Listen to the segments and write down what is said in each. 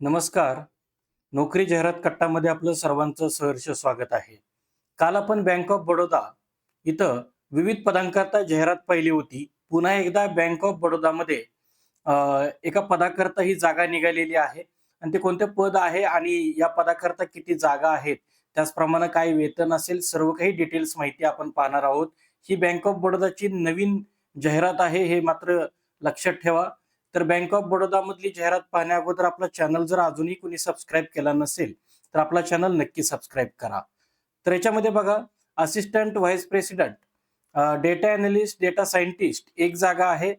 नमस्कार. नोकरी जाहिरात कट्टामध्ये आपलं सर्वांचं सहर्ष स्वागत आहे. काल आपण बँक ऑफ बडोदा इथं विविध पदांकरता जाहिरात पाहिली होती. पुन्हा एकदा बँक ऑफ बडोदामध्ये एका पदाकरता ही जागा निघालेली आहे. आणि ते कोणते पद आहे आणि या पदाकरता किती जागा आहेत? त्याचप्रमाणे काय वेतन असेल सर्व काही डिटेल्स माहिती आपण पाहणार आहोत. ही बँक ऑफ बडोदाची नवीन जाहिरात आहे हे मात्र लक्षात ठेवा. तर बँक ऑफ बडोदामधली जाहिरात पाहण्या अगोदर आपला चॅनल जर अजूनही कोणी सबस्क्राईब केला नसेल तर आपला चॅनल नक्की सबस्क्राईब करा. तर याच्यामध्ये बघा assistant vice president data analyst data scientist एक जागा आहे.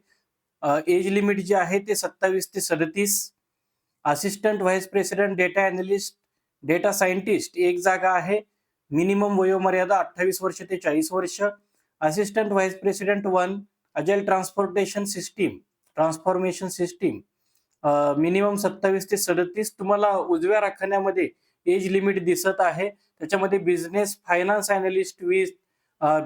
एज लिमिट जे आहे ते सत्तावीस ते सदतीस. Assistant vice president data analyst data scientist एक जागा आहे. मिनिमम वयोमर्यादा अठ्ठावीस वर्ष ते चाळीस वर्ष. Assistant vice president one agile transportation system transformation system minimum सत्तावीस ते सदतीस तुम्हाला उजव्या राखण्यामध्ये एज लिमिट दिसत आहे. त्याच्यामध्ये business finance analyst with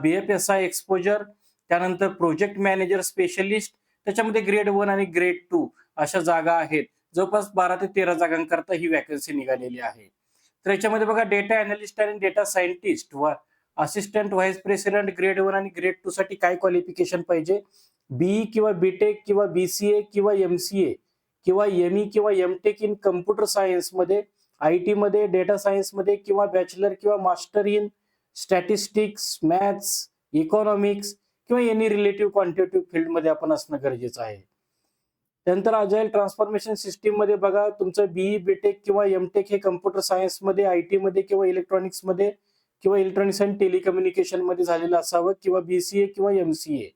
B F S I exposure त्यानंतर प्रोजेक्ट मॅनेजर स्पेशलिस्ट त्याच्यामध्ये ग्रेड वन आणि ग्रेड टू अशा जागा आहेत. जवळपास बारा ते तेरा जागांकरता ही वॅकन्सी निघालेली आहे. तर याच्यामध्ये बघा डेटा अनालिस्ट आणि डेटा सायंटिस्ट व assistant vice president grade one आणि ग्रेड टू साठी काय क्वालिफिकेशन पाहिजे? बीई किंवा बीटेक किंवा बीसीए किंवा एमसीए किंवा एम ई किंवा एमटेक इन कम्प्युटर सायन्समध्ये आय टीमध्ये डेटा सायन्समध्ये किंवा बॅचलर किंवा master in statistics maths economics किंवा एनी रिलेटिव्ह क्वांटिटेटिव्ह फील्डमध्ये आपण असणं गरजेचं आहे. त्यानंतर अजाईल ट्रान्सफॉर्मेशन सिस्टीममध्ये बघा तुमचं बीई बीटेक किंवा एमटेक हे कम्प्युटर सायन्समध्ये आय टीमध्ये किंवा इलेक्ट्रॉनिक्समध्ये किंवा इलेक्ट्रॉनिक्स अँड टेलिकम्युनिकेशनमध्ये झालेलं असावं किंवा बी सी ए किंवा एमसीए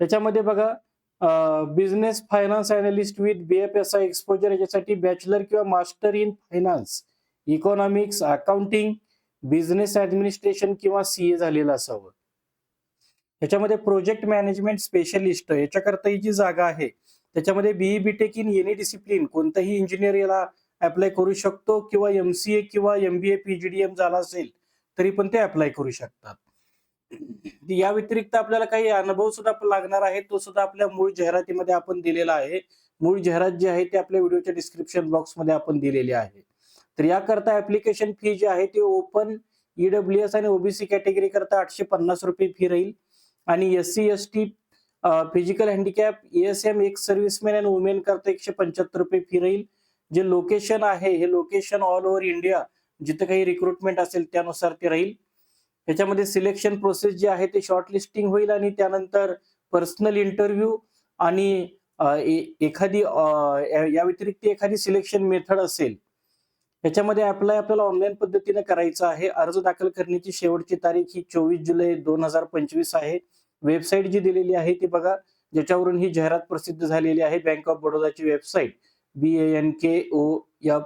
त्याच्यामध्ये बघा business finance analyst with BFSI exposure याच्यासाठी बॅचलर किंवा master in finance economics accounting business administration किंवा सीए झालेलं असावं. याच्यामध्ये प्रोजेक्ट मॅनेजमेंट स्पेशलिस्ट याच्याकरता ही जी जागा आहे त्याच्यामध्ये BE BTech in any discipline कोणताही इंजिनियर याला अप्लाय करू शकतो किंवा एमसीए किंवा एमबीए पीजीडीएम झाला असेल तरी पण ते अप्लाय करू शकतात. या व्यतिरिक्त आपल्याला काही अनुभव सुद्धा लागणार आहे. तो सुद्धा आपल्या मूळ जाहिरातीमध्ये आपण दिलेला आहे. मूळ जाहिरात जी आहे ते आपल्या व्हिडिओच्या डिस्क्रिप्शन बॉक्समध्ये आपण दिलेली आहे. तर याकरता ऍप्लिकेशन फी जी आहे ती ओपन ईडब्ल्यू एस आणि ओबीसी कॅटेगरी करता आठशे पन्नास रुपये फी राहील. आणि S C S T physical handicap S M एक सर्व्हिसमॅन आणि वुमेन करता एकशे पंच्याहत्तर रुपये फी राहील. जे लोकेशन आहे हे लोकेशन ऑल ओव्हर इंडिया जिथं काही रिक्रुटमेंट असेल त्यानुसार ते राहील. याच्यामध्ये सिलेक्शन प्रोसेस जी आहे ते शॉर्ट लिस्टिंग होईल आणि त्यानंतर पर्सनल इंटरव्ह्यू आणि एखादी या व्यतिरिक्त एखादी सिलेक्शन मेथड असेल याच्यामध्ये अप्लाय आपल्याला ऑनलाईन पद्धतीने करायचं आहे. अर्ज दाखल करण्याची शेवटची तारीख ही चोवीस जुलै दोन हजार पंचवीस आहे. वेबसाईट जी दिलेली आहे ती बघा ज्याच्यावरून ही जाहिरात प्रसिद्ध झालेली आहे. बँक ऑफ बडोदाची website B A N K O F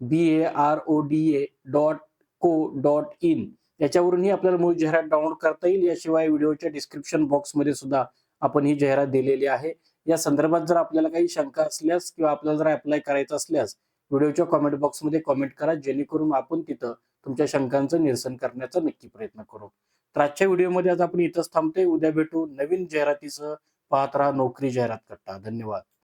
B A R O D A dot co dot in याच्यावरूनही आपल्याला मूळ जाहिरात डाउनलोड करता येईल. याशिवाय व्हिडिओच्या डिस्क्रिप्शन बॉक्समध्ये सुद्धा आपण ही जाहिरात दिलेली आहे. या संदर्भात जर आपल्याला काही शंका असल्यास किंवा आपल्याला जर अप्लाय करायचं असल्यास व्हिडिओच्या कॉमेंट बॉक्समध्ये कॉमेंट करा. जेणेकरून आपण तिथं तुमच्या शंकांचं निरसन करण्याचा नक्की प्रयत्न करू. तर आजच्या व्हिडिओमध्ये आज आपण इथंच थांबतोय. उद्या भेटू नवीन जाहिरातीसह. पाहत राहा नोकरी जाहिरात करता धन्यवाद.